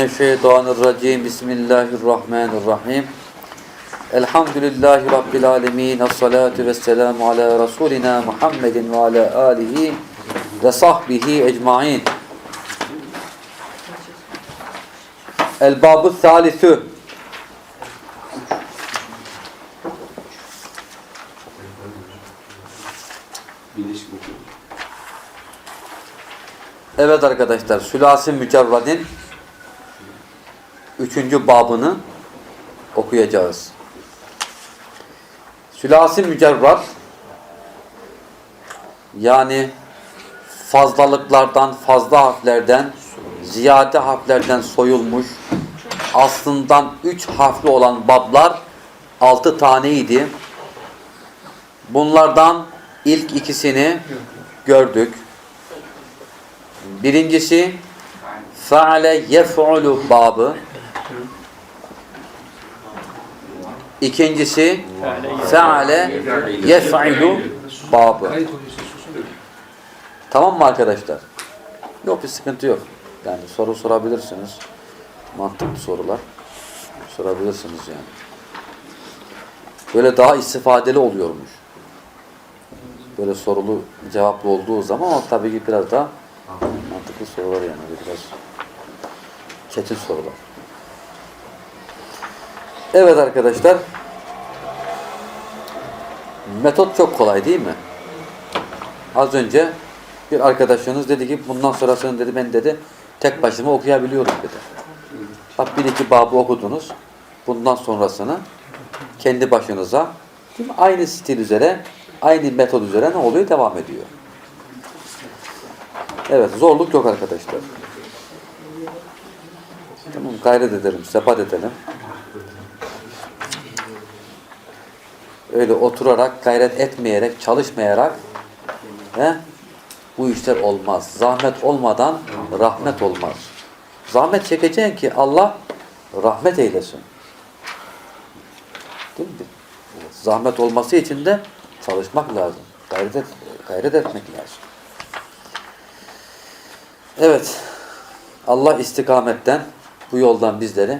Mineşşeytanirracim. Bismillahirrahmanirrahim. Elhamdülillahi Rabbil alemin. Esselatu vesselamu ala Resulina Muhammedin ve ala alihi ve sahbihi ecmain. El-Babu okul. Evet arkadaşlar, Sülasi Mücerrad'in üçüncü babını okuyacağız. Sülasi Mücerrad yani fazlalıklardan, fazla harflerden, ziyade harflerden soyulmuş, aslından üç harfli olan bablar altı taneydi. Bunlardan ilk ikisini gördük. Birincisi faale yef'ulu babı. İkincisi faale yef'ilu babı. Tamam mı arkadaşlar? Yok bir sıkıntı yok. Yani soru sorabilirsiniz. Mantıklı sorular sorabilirsiniz yani. Böyle daha istifadeli oluyormuş. Böyle sorulu cevaplı olduğu zaman o tabii ki biraz daha mantıklı sorular yani biraz çetin sorular. Evet arkadaşlar. Metot çok kolay değil mi? Az önce bir arkadaşınız dedi ki bundan sonrasını dedi ben dedi tek başıma okuyabiliyorum dedi. Bak bir iki babı okudunuz. Bundan sonrasını kendi başınıza değil aynı stil üzere aynı metod üzere ne oluyor? Devam ediyor. Evet, zorluk yok arkadaşlar. Tamam, gayret edelim, sebat edelim. Öyle oturarak, gayret etmeyerek, çalışmayarak he, bu işler olmaz. Zahmet olmadan rahmet olmaz. Zahmet çekeceksin ki Allah rahmet eylesin. Değil mi? Zahmet olması için de çalışmak lazım. Gayret, et, gayret etmek lazım. Evet. Allah istikametten, bu yoldan bizleri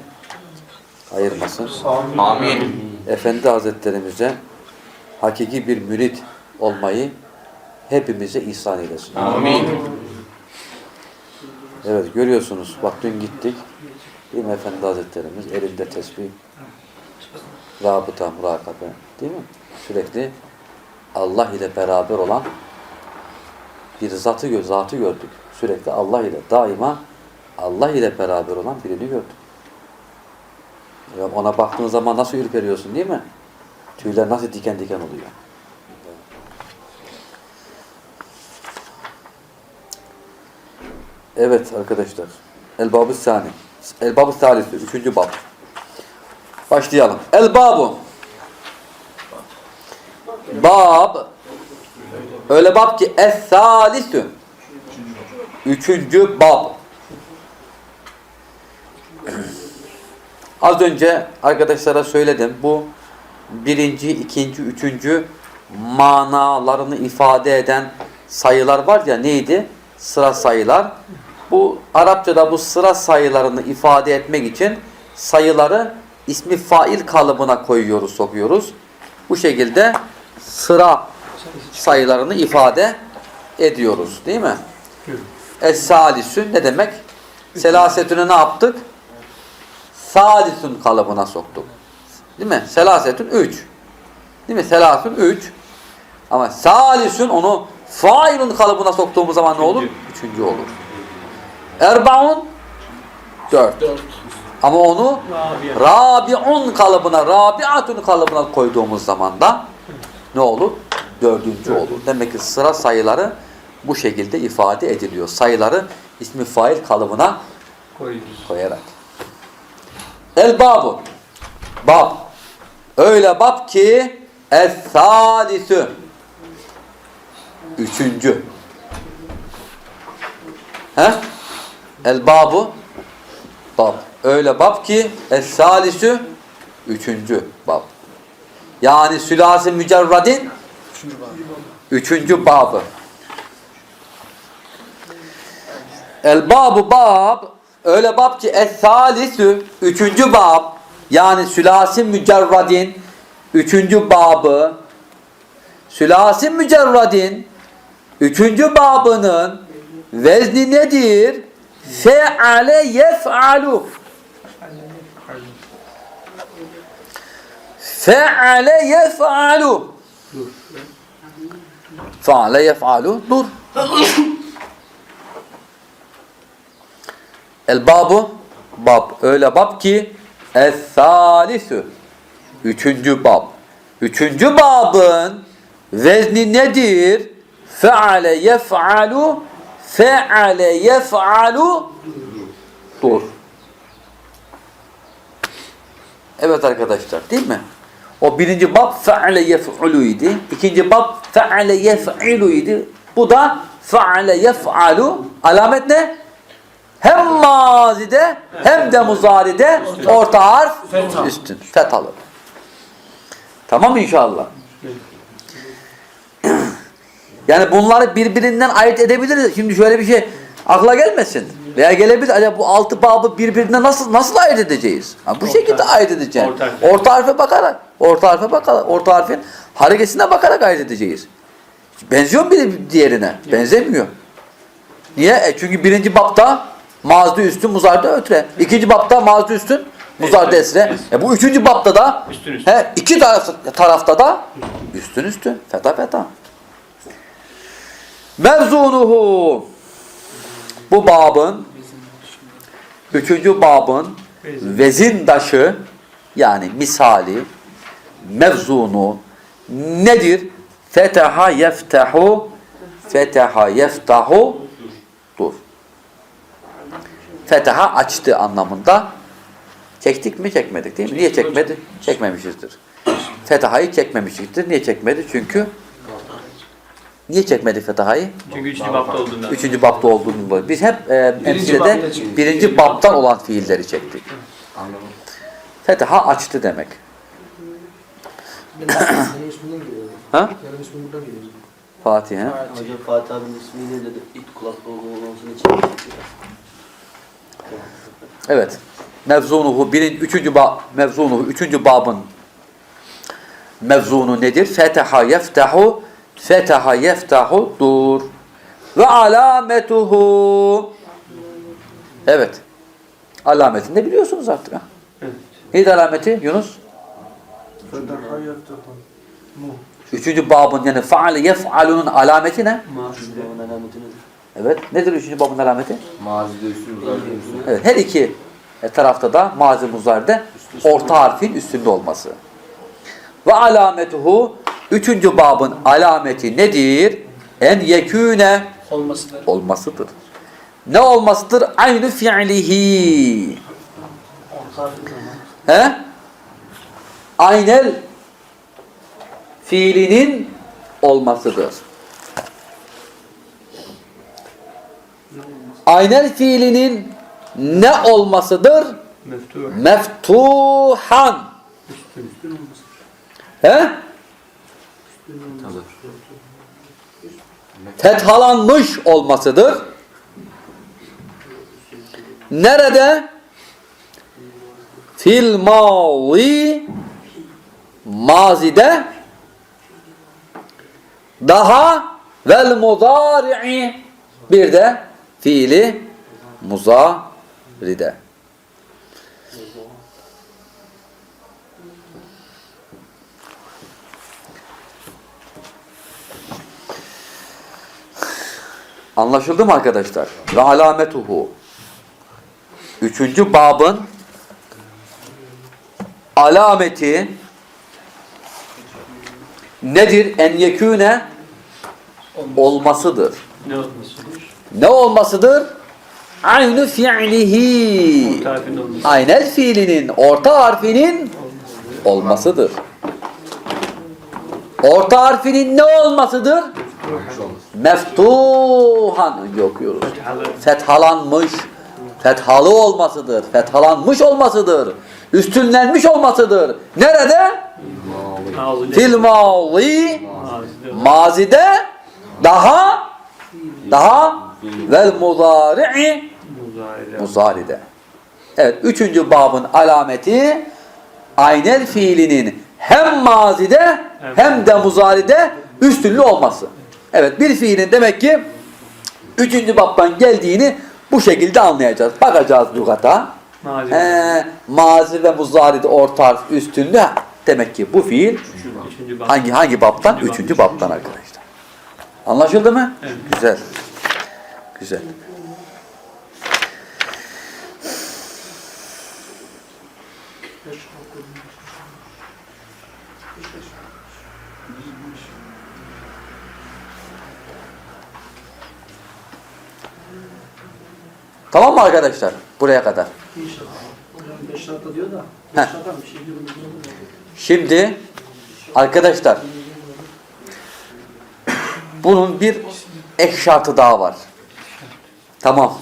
ayırmasın. Amin. Efendi Hazretlerimize hakiki bir mürit olmayı hepimize ihsan eylesin. Amin. Evet görüyorsunuz. Bak dün gittik. Değil mi Efendi Hazretlerimiz elinde tesbih, rabıta, murakabe değil mi? Sürekli Allah ile beraber olan bir zatı, zatı gördük. Sürekli Allah ile, daima Allah ile beraber olan birini gördük. Ona baktığın zaman nasıl ürperiyorsun değil mi? Tüyler nasıl diken diken oluyor. Evet arkadaşlar. El-Babı Sani. El-Babı Salisi. Üçüncü bab. Başlayalım. El-Babu. Bab. Öyle bab ki Es-Salisü. Üçüncü bab. Az önce arkadaşlara söyledim. Bu birinci, ikinci, üçüncü manalarını ifade eden sayılar var ya neydi? Sıra sayılar. Bu Arapçada bu sıra sayılarını ifade etmek için sayıları ismi fail kalıbına koyuyoruz, sokuyoruz. Bu şekilde sıra sayılarını ifade ediyoruz. Değil mi? Es-salisü ne demek? Selasetünü ne yaptık? Salisün kalıbına soktuk. Değil mi? Selasetün 3. Değil mi? Selasün 3. Ama salisün onu failun kalıbına soktuğumuz zaman ne olur? Üçüncü olur. Erbaun 4. Ama onu rabiun kalıbına, rabiatun kalıbına koyduğumuz zaman da ne olur? Dördüncü olur. Demek ki sıra sayıları bu şekilde ifade ediliyor. Sayıları ismi fail kalıbına koyarak. El babu. Bab. Öyle bab ki es-salisü. Üçüncü. He? El babu. Bab. Öyle bab ki es-salisü. Üçüncü bab. Yani sülasi mücerradin üçüncü babı. El babu bab öyle bab ki es-salisü üçüncü bab yani sülasi mücerradin üçüncü babı sülasi mücerradin üçüncü babının vezni nedir? Fe'ale yef'alu Fe'ale yef'alu Fe'ale yef'alu Dur. El babu bab. Öyle bab ki es-salisü Üçüncü bab. Üçüncü babın vezni nedir? Fe'ale yef'alu Fe'ale yef'alu Dur. Evet arkadaşlar değil mi? O birinci bab fe'ale yef'ulu idi. İkinci bab fe'ale yef'ilu idi. Bu da fe'ale yef'alu. Alamet ne? Hem mazide hem de muzaride orta harf üstün. Fethalı. Tamam inşallah. Yani bunları birbirinden ayırt edebiliriz. Şimdi şöyle bir şey akla gelmesin. Veya gelebilir. Acaba bu altı babı birbirinden nasıl nasıl ayırt edeceğiz? Ha, bu şekilde ayırt edeceğiz. Orta harf. Orta harfe bakarak. Orta harfe bakarak. Orta harfin hareketine bakarak ayırt edeceğiz. Benziyor mu biri diğerine? Benzemiyor. Niye? E çünkü birinci bapta mazdı üstün, muzarda ötre. İkinci bapta mazdı üstün, muzarda esre. E bu üçüncü bapta da Üstün üstün. he, iki taraf, tarafta da üstün üstün. Feta feta. Mevzunuhu bu babın üçüncü babın vezindaşı yani misali mevzunu nedir? Feteha yeftehu feteha yeftahu. Feteha açtı anlamında. Çektik mi çekmedik değil mi? Niye çekmedi? Çekmemişizdir. Fetahayı çekmemişizdir. Niye çekmedi? Çünkü niye çekmedi Fetahayı? Çünkü üçüncü bapta olduğundan. Üçüncü bapta olduğunu dolayı. Biz hep e, emsilede çektik. birinci baptan olan fiilleri çektik. Anladım. Fetaha açtı demek. Geliyor. Ha? Fatih he? Hocam Fatih abinin ismi ne dedi? İt kulaklı olmasını için. Evet. Mevzunuhu birin, üçüncü ba, mevzunuhu üçüncü babın mevzunu nedir? Feteha yeftahu feteha yeftahu dur. Ve alametuhu Evet. Alametini de biliyorsunuz artık. Ha? Evet. Neydi alameti Yunus? Üçüncü babın yani faale yef'alunun alameti ne? Babamın alametini. Evet. Nedir üçüncü babın alameti? Mazide üstün, uzarda üstün. Evet. Her iki e, tarafta da mazi muzaride orta harfin üstünde olması. Ve alametuhu üçüncü babın alameti nedir? En yekûne Olmasıdır. olmasıdır. Ne olmasıdır? Aynı fiilihi. He? Aynel fiilinin olmasıdır. Aynel fiilinin ne olmasıdır? Meftuh. Meftuhan. He? Fethalanmış olmasıdır. Nerede? Fil mavi mazide daha vel muzari'i bir de fiili muzaride. Anlaşıldı mı arkadaşlar? Ve alametuhu. Üçüncü babın alameti nedir? En yekûne olmasıdır. Ne olmasıdır? Ne olmasıdır? Aynı fiilihi. Aynel fiilinin orta harfinin olmasıdır. Orta harfinin ne olmasıdır? Meftuhan okuyoruz. Fethalanmış, fethalı olmasıdır, fethalanmış olmasıdır, üstünlenmiş olmasıdır. Nerede? Fil mazide, daha, daha vel muzari'i Muzaride. Evet, üçüncü babın alameti aynel fiilinin hem mazide hem de muzaride üstünlü olması. Evet, bir fiilin demek ki üçüncü babdan geldiğini bu şekilde anlayacağız. Bakacağız lügata. Mazi. He, mazi ve muzaride orta harf üstünlü. Demek ki bu fiil Üçüncü hangi hangi babtan? Üçüncü. Üçüncü babtan arkadaşlar. Anlaşıldı mı? Evet. Güzel. Güzel. Tamam mı arkadaşlar? Buraya kadar. İnşallah. Hocam 5 dakika diyor da. Heh. 5 dakika bir diyor. Şimdi arkadaşlar bunun bir ek şartı daha var. Tamam.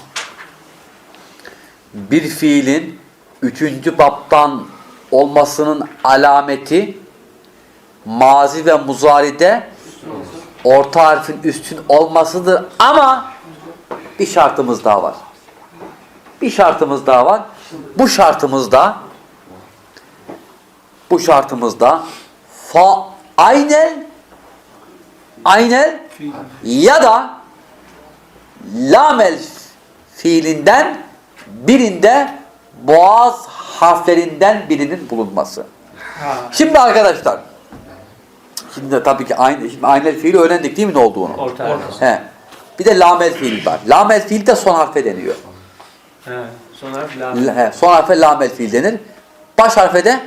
Bir fiilin üçüncü baptan olmasının alameti mazi ve muzaride orta harfin üstün olmasıdır ama bir şartımız daha var. Bir şartımız daha var. Bu şartımızda bu şartımızda fa aynel aynel ya da lamel fiilinden birinde boğaz harflerinden birinin bulunması. Ha. Şimdi arkadaşlar şimdi de tabii ki aynı şimdi aynel fiili öğrendik değil mi ne olduğunu? Orta. Orta. He. Bir de lamel fiil var. Lamel fiil de son harfe deniyor. He. Son harf la. L- he, son harfe lamel fiil denir. Baş harfe de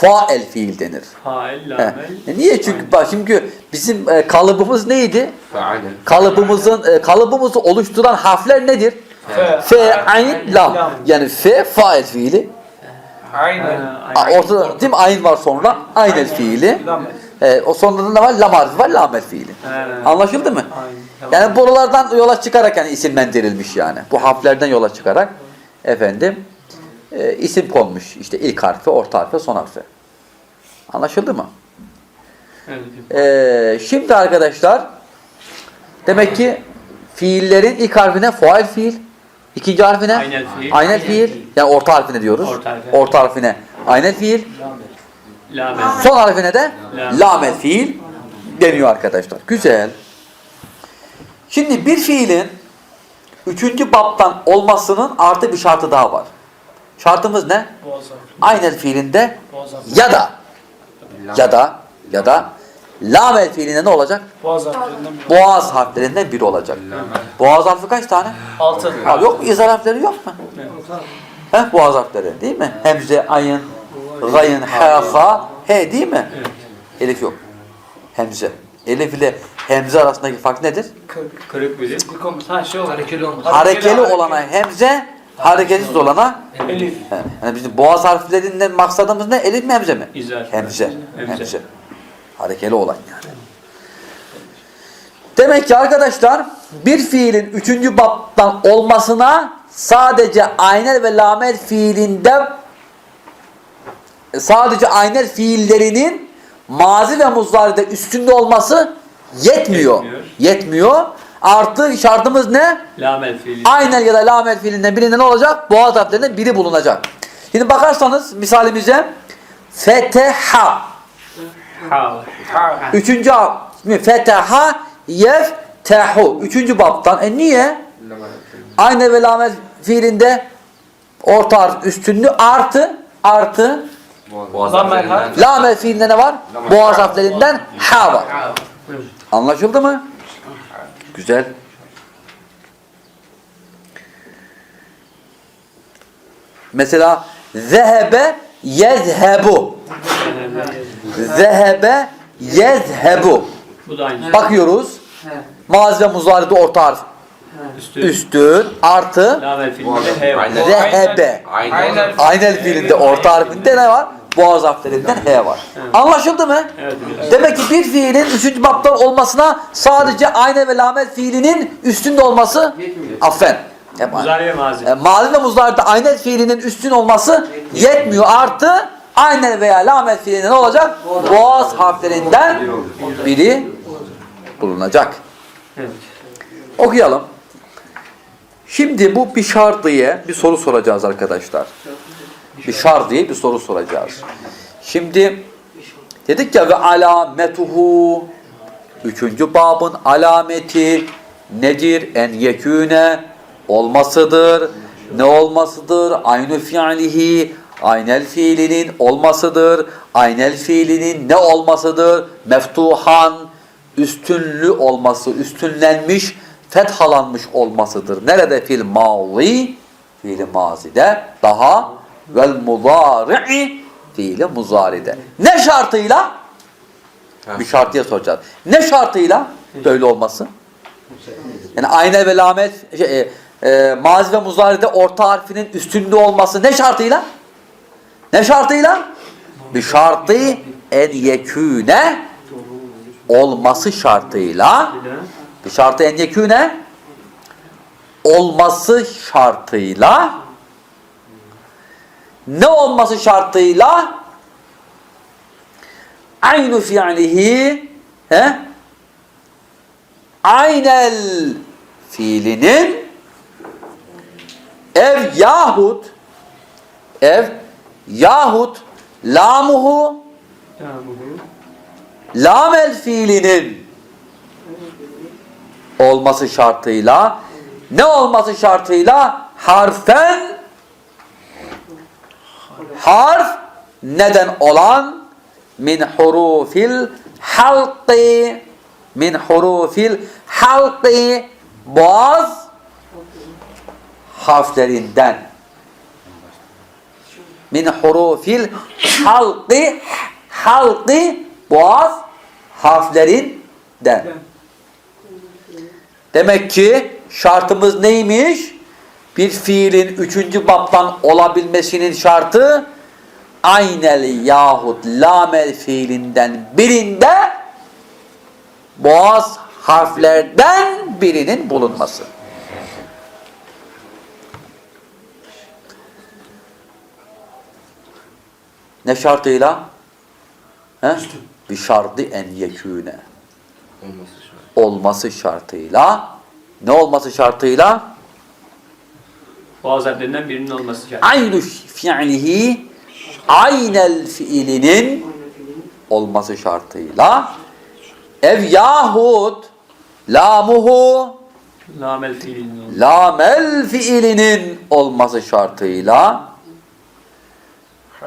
fael fiil denir. Fail, He. lamel. E Niye? Çünkü bak çünkü bizim e, kalıbımız neydi? Feale. Kalıbımızın e, kalıbımızı oluşturan harfler nedir? Fe. Fe, ayn, lam. Yani fe fail fiili. Aynen. Ortada değil mi? Ayn var sonra. Aynel fiili. E, o sonunda ne var? Lam harfi var. Lamel fiili. Anlaşıldı mı? Aynen. Yani buralardan yola çıkarak yani isimlendirilmiş yani. Bu harflerden yola çıkarak efendim e, isim konmuş. İşte ilk harfi, orta harfi, son harfi. Anlaşıldı mı? Evet. Ee, şimdi arkadaşlar demek ki fiillerin ilk harfine fail fiil, ikinci harfine Aynel fiil. aynel fiil, yani orta harfine diyoruz. Orta harfi. Orta harfine aynel fiil, Lamel. son harfine de lamel fiil deniyor arkadaşlar. Güzel. Şimdi bir fiilin üçüncü baptan olmasının artı bir şartı daha var. Şartımız ne? Aynel fiilinde ya da ya da ya da lamel fiilinde ne olacak? Boğaz harflerinden biri. Boğaz harflerinden biri olacak. Boğaz harfi kaç tane? Altı. Ha, yok mu? İzah harfleri yok mu? Heh, boğaz harfleri değil mi? Hemze, ayın, gayın, ha, ha, he değil mi? Evet. Elif yok. Hemze. Elif ile hemze arasındaki fark nedir? Kırık. Ha şey olmaz. Harekeli olana hemze, hareketsiz olana Elif. Yani bizim boğaz harflerinden maksadımız ne? Elif mi hemze mi? Hemze. Hemze. Hemze. Harekeli olan yani. Demek ki arkadaşlar bir fiilin üçüncü baptan olmasına sadece aynel ve lamel fiilinde sadece aynel fiillerinin mazi ve muzdaride üstünde olması yetmiyor. Yetmiyor. Yetmiyor. Artı şartımız ne? Lamel fiili. Aynel ya da lamel fiilinden birinde ne olacak? Boğaz harflerinden biri bulunacak. Şimdi bakarsanız misalimize feteha Ha. Üçüncü feteha yeftehu. Üçüncü baptan. E niye? Aynel ve lamel fiilinde orta harf üstünlüğü artı artı Boğaz lamel fiilinde ne var? Boğaz harflerinden ha var. Anlaşıldı mı? Güzel. Mesela zehebe yezhebu. Zehebe yezhebu. Bu da aynı. Bakıyoruz. Mazi ve muzaride orta harf. Üstü. Üstün artı zehebe. Aynen. Aynel fiilinde orta harfinde ne var? Boğaz harflerinden H var. Anlaşıldı mı? Evet. Demek ki bir fiilin üçüncü baptan olmasına sadece aynel ve lamel fiilinin üstünde olması affen. Hep aynı. Muzari ve mazi. E, mazi ve muzdaride aynel fiilinin üstün olması yetmiyor. Artı aynel veya lamel fiilinde ne olacak? Boğaz harflerinden biri bulunacak. Evet. Okuyalım. Şimdi bu bir şart diye bir soru soracağız arkadaşlar. Bir şart diye bir soru soracağız. Şimdi dedik ya ve alametuhu üçüncü babın alameti nedir? En yekûne olmasıdır. Ne olmasıdır? Aynı fiilihi aynel fiilinin olmasıdır. Aynel fiilinin ne olmasıdır? Meftuhan üstünlü olması, üstünlenmiş, fethalanmış olmasıdır. Nerede fil mazi? Fiili mazide daha vel muzari'i fiili muzaride. Ne şartıyla? Bir şartıya soracağız. Ne şartıyla böyle olması? Yani ayna ve lamet şey, e, e, mazi ve muzaride orta harfinin üstünde olması ne şartıyla? Ne şartıyla? Bir şartı en yekûne olması şartıyla Bir şartı en yekûne olması şartıyla ne olması şartıyla? Aynı fiilihi he? aynel fiilinin ev yahut ev yahut lamuhu lamel fiilinin olması şartıyla ne olması şartıyla? Harfen harf neden olan? Min hurufil halqi. Min hurufil halqi. Boğaz harflerinden. Min hurufil halqi. Halqi boğaz harflerinden. Demek ki şartımız neymiş? Bir fiilin üçüncü baptan olabilmesinin şartı aynel yahut lamel fiilinden birinde boğaz harflerden birinin bulunması. Ne şartıyla? He? Bir şartı en yekûne. Olması şartıyla ne olması şartıyla? Boğaz harflerinden birinin olması şart. Aynü fiilihi aynel fiilinin olması şartıyla ev yahut lamuhu Lamel fiilinin lamel fiilinin olması şartıyla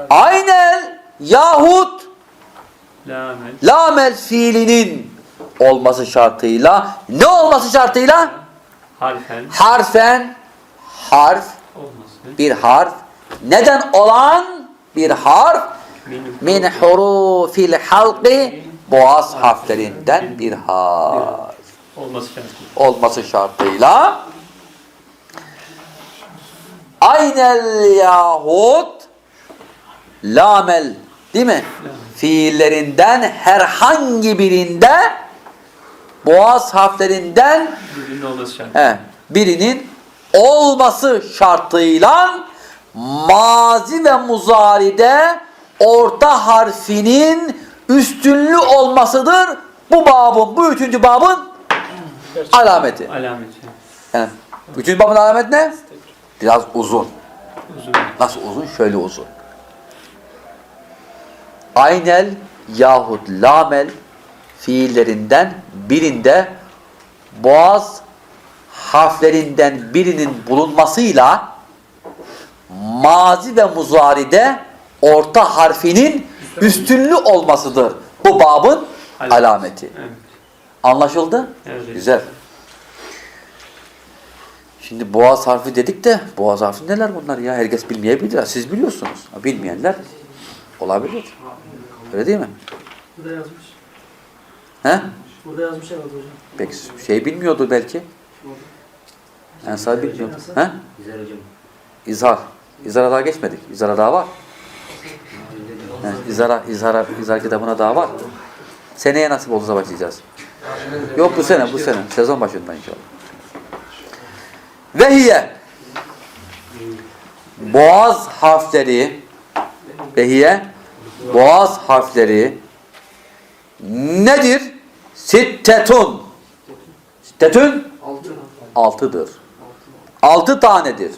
aynel yahut Lamel. lamel fiilinin olması şartıyla ne olması şartıyla? Harfen. Harfen harf bir harf neden olan bir harf Min. hurufil halqi boğaz harflerinden bir harf Olması şart. olması şartıyla aynel yahut lamel değil mi? Fiillerinden herhangi birinde boğaz harflerinden Birinin olması şart. he, birinin olması şartıyla mazi ve muzaride orta harfinin üstünlü olmasıdır. Bu babın, bu üçüncü babın alameti. Alameti. Yani üçüncü babın alameti ne? Biraz uzun. Uzun. Nasıl uzun? Şöyle uzun. Aynel yahut lamel fiillerinden birinde boğaz harflerinden birinin bulunmasıyla mazi ve muzaride orta harfinin üstünlü olmasıdır. Bu babın alameti. Evet. Anlaşıldı? Evet. Güzel. Şimdi boğaz harfi dedik de boğaz harfi neler bunlar ya? Herkes bilmeyebilir. Siz biliyorsunuz. Ha, Bilmeyenler olabilir. Öyle değil mi? Burada yazmış. He? Burada yazmış herhalde hocam. Peki şey bilmiyordu belki. Ensar bilmiyordu. He? Güzel hocam. İzhar. İzhara daha geçmedik. İzhara daha var. He, İzhara, İzhara, İzhar kitabına daha var. Seneye nasip olursa başlayacağız. Yok bu sene, bu sene. Sezon başında inşallah. Vehiye. Boğaz harfleri Vehiye. Boğaz harfleri nedir? Sittetun. Sittetun Altı. altıdır. Altı tanedir.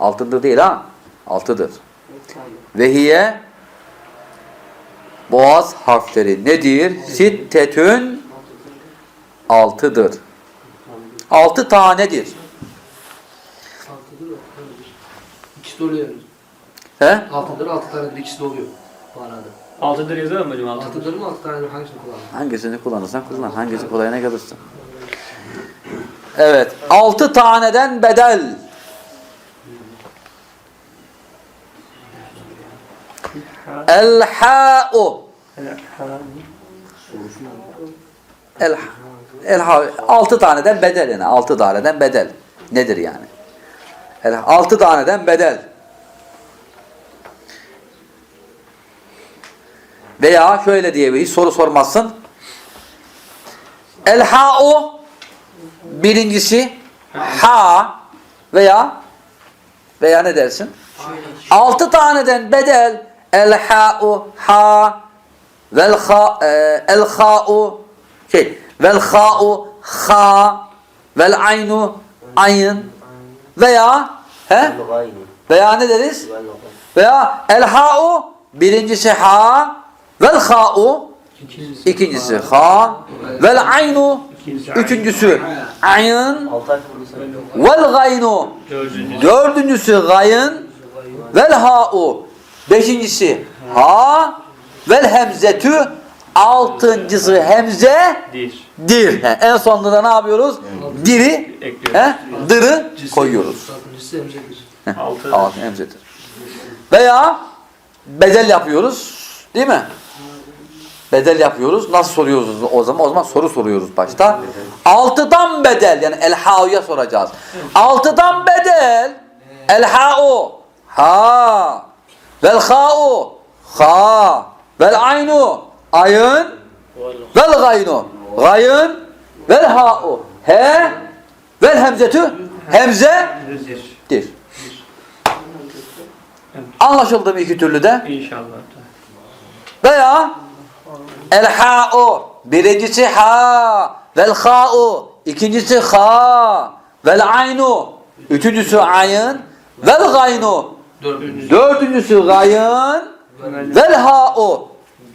Altındır değil ha. Altıdır. Ve hiye boğaz harfleri nedir? Sittetün altıdır. Altı tanedir. Altıdır, altıdır. İkisi de oluyor. He? Altıdır, altı tanedir, ikisi de oluyor. Bu arada. Altıdır yazalım mı hocam? Altıdır. Altıdır mı, altı tanedir hangisini kullanır? Hangisini kullanırsan kullan. Hangisi kolayına gelirsin. Evet. Altı taneden bedel. El-ha'u. El, el altı taneden bedel yani. Altı taneden bedel. Nedir yani? El, altı taneden bedel. Veya şöyle diyebiliriz. Soru sormazsın. El ha'u birincisi ha veya veya ne dersin? Altı taneden bedel el ha'u ha vel ha e, el ha'u şey vel ha'u ha vel aynu ayın veya he veya ne deriz? Veya el ha'u birincisi ha vel ha'u İkincisi. ha vel aynu üçüncüsü ayın vel gaynu Dördüncü. dördüncüsü gayın vel ha'u beşincisi ha vel hemzetü altıncısı hemze Dir. dir. He, en sonunda da ne yapıyoruz? Diri he, dırı koyuyoruz. Altı hemzedir. Veya bedel yapıyoruz. Değil mi? Bedel yapıyoruz. Nasıl soruyoruz o zaman? O zaman soru soruyoruz başta. Altıdan bedel yani el ha'uya soracağız. Altıdan bedel el ha'u ha vel ha'u ha vel aynu ayın vel gaynu gayın vel ha'u he vel hemzetü hemze dir. Anlaşıldı mı iki türlü de? İnşallah. Veya el ha'u birincisi ha. Vel ha'u ikincisi ha. Vel aynu üçüncüsü ayın. Vel gaynu Dördüncüsü. dördüncüsü gayın. Vel ha'u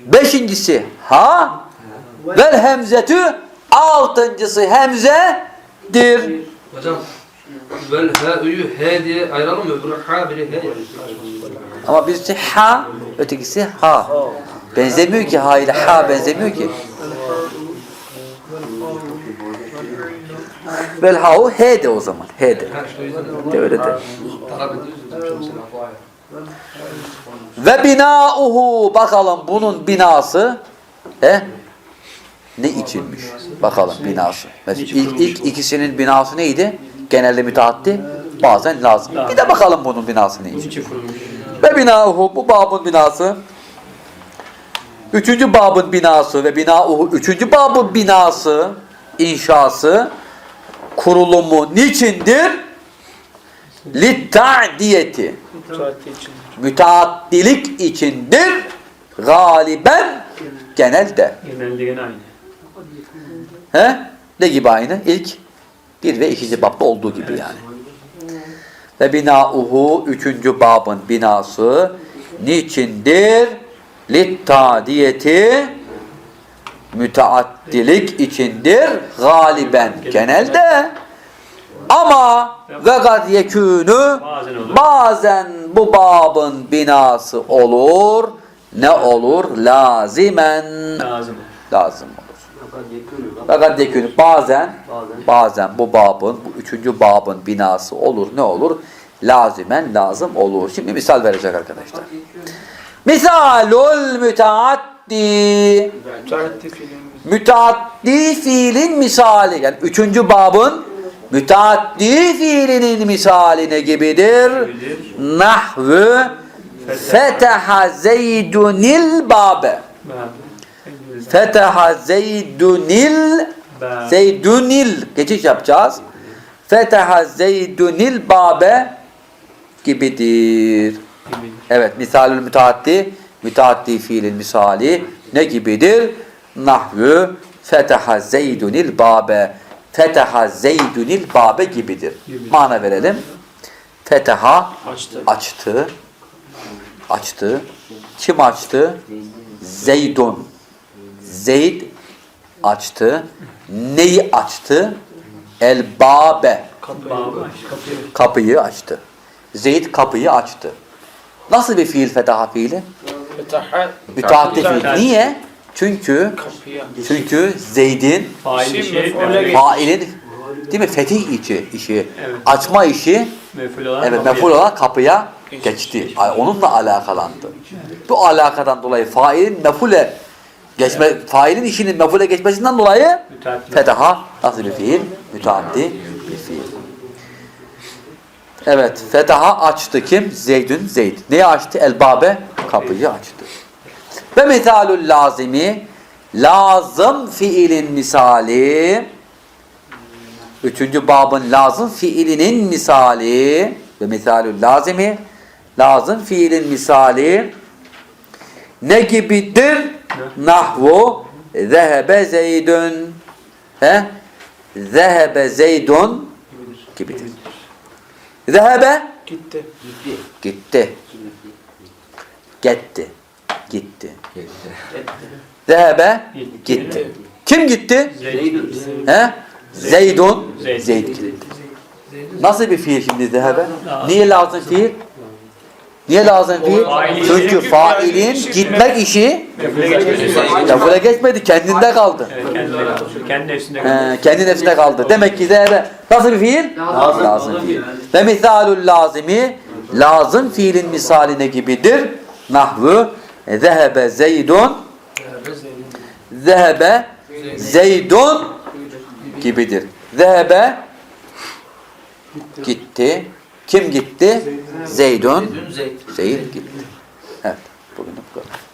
beşincisi ha. Vel hemzetü altıncısı hemzedir. Hocam, vel he, üyü he diye ayıralım mı? Öbürü ha, biri he. Ama birisi ha ötekisi ha. Benzemiyor ki ha ile ha benzemiyor ki. Vel ha'u he de o zaman. He de. De öyle de. Ve binauhu bakalım bunun binası he? ne içinmiş? Bakalım binası. Mesela ilk, ilk ikisinin binası neydi? Genelde müteaddi, bazen lazım. Bir de bakalım bunun binası? Niçin kurulmuş? Ve binauhu bu babın binası. Üçüncü babın binası ve binauhu üçüncü babın binası, inşası, kurulumu niçindir? Litta'diyeti. Müteaddilik içindir. Galiben genelde. Genelde gene aynı. He? Ne gibi aynı? İlk bir ve ikinci babda olduğu gibi yani. Ve binauhu üçüncü babın binası niçindir? Littadiyeti müteaddilik içindir galiben genelde. Ama ve gad yekûnü Bazen bu babın binası olur. Ne olur? Lazimen Lazım. lazım olur. Fakat yekûnü bazen bazen. bu babın bu üçüncü babın binası olur. Ne olur? Lazimen lazım olur. Şimdi misal verecek arkadaşlar. Misalul müteaddi. Müteaddi fiilin misali. Yani üçüncü babın müteaddi fiilinin misali ne gibidir? Nahvü feteha zeydunil babe. Feteha zeydunil zeydunil. Geçiş yapacağız. Feteha zeydunil babe gibidir. Evet, misalül müteaddi, müteaddi fiilin misali ne gibidir? Nahvü feteha zeydunil babe. Feteha zeydunil babe gibidir. Gibi. Mana verelim. Feteha Açtı. açtı. Açtı. Kim açtı? Zeydun. Zeyd açtı. Neyi açtı? El babe. Açtı. Kapıyı açtı. Zeyd kapıyı açtı. Nasıl bir fiil fetaha fiili? Fetaha Müteaddi fiil. Niye? Çünkü kapıya. çünkü Zeyd'in Şey, failin değil mi? Fetih işi, işi Evet. açma işi mef'ul olan evet kapıya. meful olarak kapıya geçti. Ay, onunla alakalandı. Bu alakadan dolayı failin mefule geçme failin işinin mefule geçmesinden dolayı fetaha nasıl bir fiil? Müteaddi. Evet, fetaha açtı kim? Zeydün Zeyd. Neyi açtı? Elbabe kapıyı açtı. Ve metalul lazimi lazım fiilin misali Üçüncü babın lazım fiilinin misali ve metalul lazimi lazım fiilin misali ne gibidir? Nahvu zehebe zeydün he? Zehebe zeydun gibidir. Zehebe Gitti. gitti. Gitti. Gitti. Geçti. Zehebe Gitti. gitti. Kim gitti? Zeyd. He? Zeydun. Zeyd. Gitti. Nasıl bir fiil şimdi zehebe? Niye lazım fiil? Niye lazım fiil? Çünkü failin gitmek işi Mef'ule geçmedi. kendinde kaldı. Evet kendine kaldı. Kendi nefsinde kaldı. He, kendi nefsinde kaldı. Demek ki zehebe nasıl bir fiil? Lazım. Lazım fiil. Ve misalul lazimi lazım fiilin misaline gibidir. Nahvu zehebe zeydun zehebe zeydun gibidir. Zehebe gitti. Kim gitti? Zeydun. Zeyd. Zeyd gitti. Evet. Bugün de bu kadar.